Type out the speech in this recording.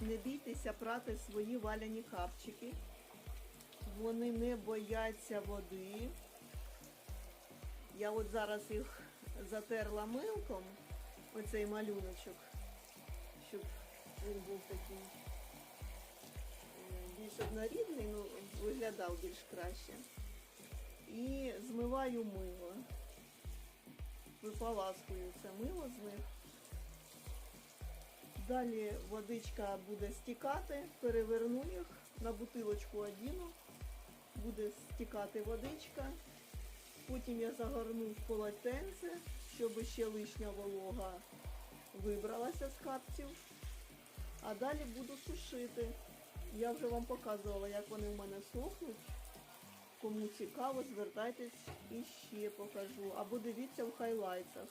Не бійтеся прати свої валяні капчики. Вони не бояться води. Я от зараз їх затерла милком, оцей малюночок, щоб він був такий е, більш однорідний, ну, виглядав більш краще. І змиваю мило. Виполаскую це мило з них. Далі водичка буде стікати, переверну їх на бутилочку одіну, буде стікати водичка. Потім я загорну в полотенце, щоб ще лишня волога вибралася з капців. А далі буду сушити. Я вже вам показувала, як вони в мене сохнуть. Кому цікаво, звертайтесь і ще покажу. Або дивіться в хайлайтах.